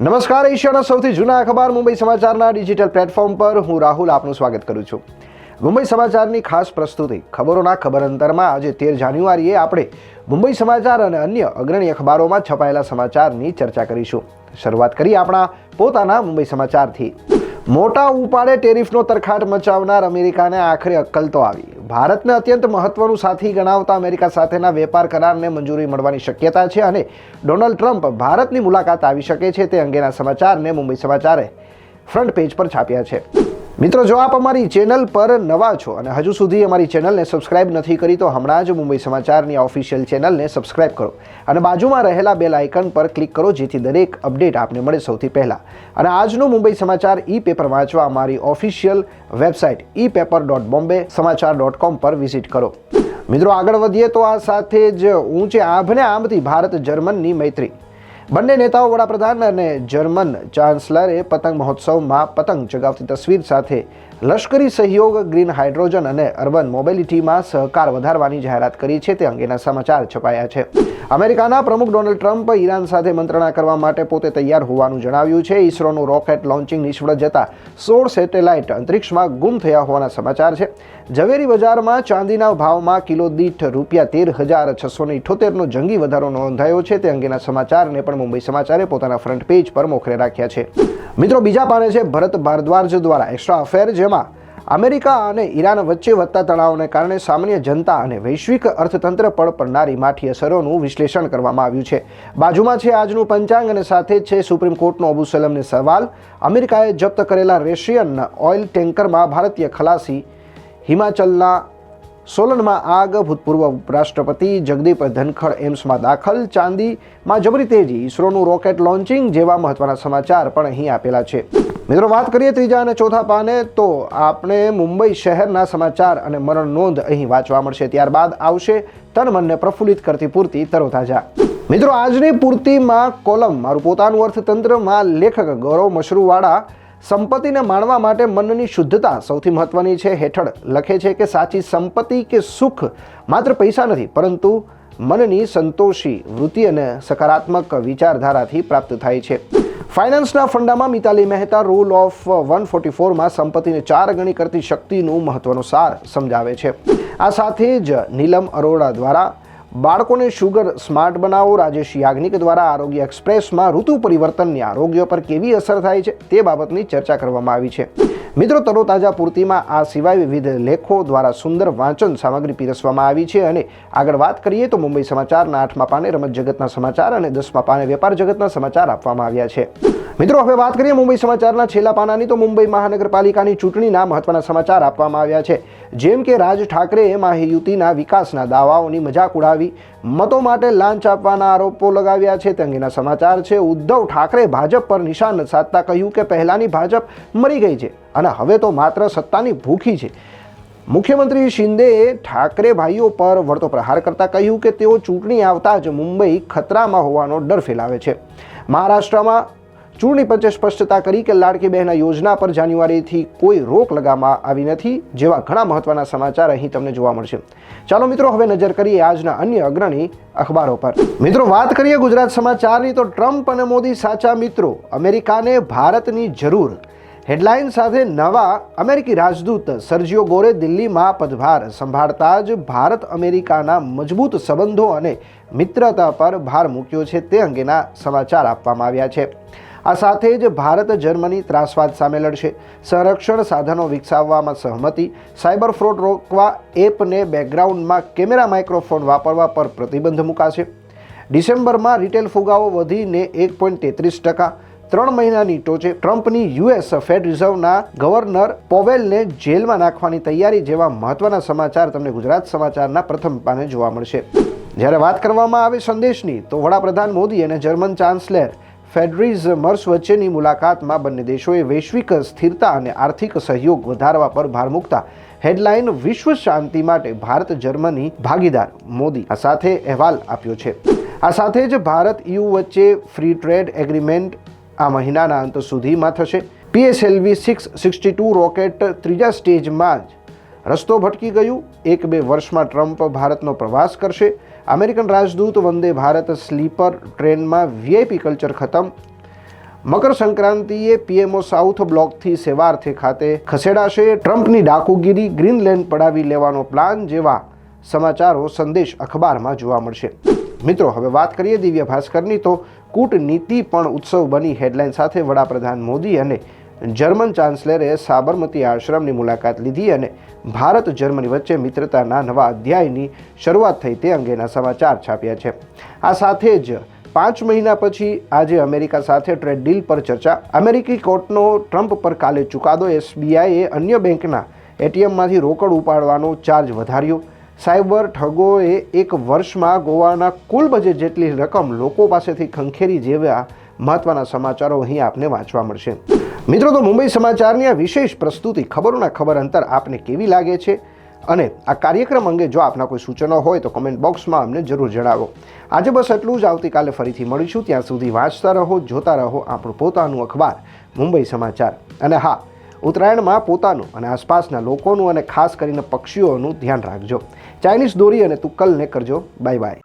નમસ્કાર, એશિયાના સૌથી જૂના અખબાર મુંબઈ સમાચારના ડિજિટલ પ્લેટફોર્મ પર હું રાહુલ આપનું સ્વાગત કરું છું. મુંબઈ સમાચારની ખાસ પ્રસ્તુતિ, ખબરોના ખબર અંતરમાં આજે તેર જાન્યુઆરીએ આપણે મુંબઈ સમાચાર અને અન્ય અગ્રણી અખબારોમાં છપાયેલા સમાચારની ચર્ચા કરીશું. શરૂઆત કરી આપણા પોતાના મુંબઈ સમાચારથી. મોટા ઉપાડે ટેરિફનો તરખાટ મચાવનાર અમેરિકાને આખરે અક્કલ તો આવી. ભારતને અત્યંત મહત્વનું સાથી ગણાવતા અમેરિકા સાથેના વેપાર કરારને મંજૂરી મળવાની શક્યતા છે અને ડોનાલ્ડ ટ્રમ્પ ભારતની મુલાકાત આવી શકે છે તે અંગેના સમાચારને મુંબઈ સમાચારે ફ્રન્ટ પેજ પર છાપ્યા છે. મિત્રો, જો આપ અમારી ચેનલ પર નવા છો અને હજુ સુધી અમારી ચેનલને સબસ્ક્રાઇબ નથી કરી, તો હમણાં જ મુંબઈ સમાચારની ઓફિશિયલ ચેનલને સબસ્ક્રાઇબ કરો અને બાજુમાં રહેલા બેલ આઇકન પર ક્લિક કરો, જેથી દરેક અપડેટ આપને મળે સૌથી પહેલાં. અને આજનું મુંબઈ સમાચાર ઈ પેપર વાંચવા અમારી official website e paper dot Bombay Samachar dot com પર વિઝિટ કરો. મિત્રો, આગળ વધીએ તો આ સાથે જ ઊંચે આભને આંબથી ભારત જર્મનની મૈત્રી. બંને નેતાઓ વડાપ્રધાન અને જર્મન ચાન્સલરે પતંગ મહોત્સવમાં પતંગ ચગાવતી તસવીર સાથે લશ્કરી સહયોગ, ગ્રીન હાઇડ્રોજન અને અર્બન મોબિલિટીમાં સહકાર વધારવાની જાહેરાત કરી છે તે અંગેના સમાચાર છપાયા છે. અમેરિકાના પ્રમુખ ડોનાલ્ડ ટ્રમ્પ ઈરાન સાથે મંત્રણા કરવા માટે પોતે તૈયાર હોવાનું જણાવ્યું છે. ઈસરોનું રોકેટ લોન્ચિંગ નિષ્ફળ જતા સોળ સેટેલાઇટ અંતરિક્ષમાં ગુમ થયા હોવાના સમાચાર છે. ઝવેરી બજારમાં ચાંદીના ભાવમાં કિલો દીઠ રૂપિયા તેર હજાર છસો ને ઇઠોતેરનો જંગી વધારો નોંધાયો છે. તે અંગેના સમાચારને પણ મુંબઈ સમાચારે પોતાના ફ્રન્ટ પેજ પર મોખરે રાખ્યા છે. મિત્રો, બીજા પાને છે ભરત ભારદ્વાજ દ્વારા એક્સ્ટ્રા અફેર જેમાં અમેરિકા અને ઈરાન વચ્ચે વધતા તણાવને કારણે સામાન્ય જનતા અને વૈશ્વિક અર્થતંત્ર પર પડનારી માઠી અસરોનું વિશ્લેષણ કરવામાં આવ્યું છે. બાજુમાં છે આજનું પંચાંગ અને સાથે છે સુપ્રીમ કોર્ટનો અબુ સલમને સવાલ. અમેરિકાએ જપ્ત કરેલા રેશિયન ઓઇલ ટેન્કરમાં ભારતીય ખલાસી હિમાચલના સોલનમાં આગ, ભૂતપૂર્વ ઉપરાષ્ટ્રપતિ જગદીપ ધનખડ એમ્સમાં દાખલ, ચાંદીમાં જબરી તેજી ઈસરોનું રોકેટ લોન્ચિંગ જેવા મહત્વના સમાચાર પણ અહીં આપેલા છે. મિત્રો, વાત કરીએ ત્રીજા અને ચોથા પાને, તો આપણે મુંબઈ શહેરના સમાચાર અને મરણ નોંધ અહીં વાંચવા મળશે. ત્યારબાદ આવશે તન મનને પ્રફુલ્લિત કરતી પૂર્તિ તરોતાજા. મિત્રો, આજની પૂર્તિમાં કોલમ, મારું પોતાનું અર્થતંત્રમાં લેખક ગૌરવ મશરૂવાળા સંપત્તિને માણવા માટે મનની શુદ્ધતા સૌથી મહત્વની છે. હેઠળ લખે છે કે સાચી સંપત્તિ કે સુખ માત્ર પૈસા નથી, પરંતુ મનની સંતોષી વૃત્તિ અને સકારાત્મક વિચારધારાથી પ્રાપ્ત થાય છે. ફાઇનાન્સના ફંડામાં Mitali Mehta rule of one forty ફોરમાં સંપત્તિને ચાર ગણી કરતી શક્તિનું મહત્વનો સાર સમજાવે છે. આ સાથે જ નીલમ અરોડા દ્વારા બાળકોને શુગર સ્માર્ટ બનાવો, રાજેશ યાજ્ઞિક દ્વારા આરોગ્ય એક્સપ્રેસમાં ઋતુ પરિવર્તનની આરોગ્ય પર કેવી અસર થાય છે તે બાબતની ચર્ચા કરવામાં આવી છે. મિત્રો તરોતાજા પૂર્તિમાં આ સિવાય વિવિધ લેખો દ્વારા સુંદર વાંચન સામગ્રી પીરસવામાં આવી છે અને આગળ વાત કરીએ તો મુંબઈ સમાચારના આઠમા પાને રમત જગતના સમાચાર અને દસમા પાને વેપાર જગતના સમાચાર આપવામાં આવ્યા છે. મિત્રો, હવે વાત કરીએ મુંબઈ સમાચારના છેલ્લા પાનાની તો મુંબઈ મહાનગરપાલિકાની ચૂંટણીના મહત્વના સમાચાર આપવામાં આવ્યા છે. જેમ કે રાજ ઠાકરેએ માહિયુતિના વિકાસના દાવાઓની મજાક ઉડાવી, મતો માટે લાંચ આપવાના આરોપો લગાવ્યા છે. તે અંગેના સમાચાર છે, ઉદ્ધવ ઠાકરે ભાજપ પર નિશાન સાધતા કહ્યું કે પહેલાની ભાજપ મરી ગઈ છે. અને હવે તો માત્ર સત્તાની ભૂખી છે. મુખ્યમંત્રી શિંદેએ ઠાકરે ભાઈઓ પર વળતો પ્રહાર કરતા કહ્યું કે તેઓ ચૂંટણી આવતા જ મુંબઈ ખતરામાં હોવાનો ડર ફેલાવે છે. મહારાષ્ટ્રમાં ચૂંટણી પંચે સ્પષ્ટતા કરી કે લાડકી બહેના યોજના પર જાન્યુઆરીથી કોઈ રોક લગાવવામાં આવી નથી, જેવા ઘણા મહત્વના સમાચાર અહીં તમને જોવા મળશે. ચાલો મિત્રો, હવે નજર કરીએ આજના અન્ય અગ્રણી અખબારો પર. મિત્રો, વાત કરીએ ગુજરાત સમાચારની તો ટ્રમ્પ અને મોદી સાચા મિત્રો. અમેરિકાને ભારતની જરૂર. હેડલાઇન સાથે નવા અમેરિકી રાજદૂત સર્જિયો ગોરે દિલ્હીમાં પદભાર સંભાળતા જ ભારત અમેરિકાના મજબૂત સંબંધો અને મિત્રતા પર ભાર મૂક્યો છે તે અંગેના સમાચાર આપવામાં આવ્યા છે. આ સાથે જ ભારત જર્મની ત્રાસવાદ સામે લડશે. સંરક્ષણ સાધનો વિકસાવવામાં સહમતિ. સાયબર ફ્રોડ રોકવા એપને બેકગ્રાઉન્ડમાં કેમેરા માઇક્રોફોન વાપરવા પર પ્રતિબંધ મુકાશે. ડિસેમ્બરમાં રિટેલ ફુગાવો વધીને એક પોઈન્ટ તેત્રીસ ટકા. ત્રણ મહિનાની ટોચે ટ્રમ્પની યુએસ ફેડ રિઝર્વના ગવર્નર પોવેલને જેલમાં નાખવાની તૈયારી જેવા મહત્વના સમાચાર તમને ગુજરાત સમાચારના પ્રથમ પાને જોવા મળશે. જ્યારે વાત કરવામાં આવે સંદેશની, તો વડાપ્રધાન મોદી અને જર્મન ચાન્સલર ફેડરીઝ મર્સ વચ્ચેની મુલાકાતમાં બંને દેશોએ વૈશ્વિક સ્થિરતા અને આર્થિક સહયોગ વધારવા પર ભાર મૂકતા હેડલાઇન વિશ્વ શાંતિ માટે ભારત જર્મની ભાગીદાર મોદી આ સાથે અહેવાલ આપ્યો છે. આ સાથે જ ભારત યુ વચ્ચે ફ્રી ટ્રેડ એગ્રીમેન્ટ આ મહિનાના અંત સુધીમાં થશે. PSLV six sixty two rocket ત્રીજા સ્ટેજમાં જ રસ્તો ભટકી ગયું. એક બે વર્ષમાં ટ્રમ્પ ભારતનો પ્રવાસ કરશે. અમેરિકન રાજદૂત વંદે ભારત સ્લીપર ટ્રેનમાં વીઆઈપી કલ્ચર ખતમ. મકર સંક્રાંતિએ પીએમઓ સાઉથ બ્લોકથી સેવાર્થે ખાતે ખસેડાશે. ટ્રમ્પની ડાકુગીરી ગ્રીનલેન્ડ પડાવી લેવાનો પ્લાન જેવા સમાચારો સંદેશ અખબારમાં જોવા મળશે. મિત્રો, હવે વાત કરીએ દિવ્ય ભાસ્કરની, તો કૂટનીતિ પણ ઉત્સવ બની. હેડલાઇન સાથે વડાપ્રધાન મોદી અને જર્મન ચાન્સલરે સાબરમતી આશ્રમની મુલાકાત લીધી અને ભારત જર્મની વચ્ચે મિત્રતાના નવા અધ્યાયની શરૂઆત થઈ તે અંગેના સમાચાર છાપ્યા છે. આ સાથે જ પાંચ મહિના પછી આજે અમેરિકા સાથે ટ્રેડ ડીલ પર ચર્ચા. અમેરિકી કોર્ટનો ટ્રમ્પ પર કાલે ચુકાદો. એસબીઆઈએ અન્ય બેંકના એટીએમમાંથી રોકડ ઉપાડવાનો ચાર્જ વધાર્યો. સાયબર ઠગોએ એક વર્ષમાં ગોવાના કુલ બજેટ જેટલી રકમ લોકો પાસેથી ખંખેરી જેવા મહત્વના સમાચારો અહીં આપને વાંચવા મળશે. મિત્રો, તો મુંબઈ સમાચારની આ વિશેષ પ્રસ્તુતિ ખબરોના ખબર અંતર આપને કેવી લાગે છે? અને આ કાર્યક્રમ અંગે જો આપના કોઈ સૂચનો હોય, તો કમેન્ટ બોક્સમાં અમને જરૂર જણાવો. આજે બસ એટલું જ. આવતીકાલે ફરીથી મળીશું. ત્યાં સુધી વાંચતા રહો, જોતા રહો આપણું પોતાનું અખબાર મુંબઈ સમાચાર. અને હા ઉત્તરાયણમાં પોતાનું અને આસપાસના લોકોનું અને ખાસ કરીને પક્ષીઓનું ધ્યાન રાખજો. ચાઇનીઝ દોરી અને તુક્કલને કરજો. Bye bye.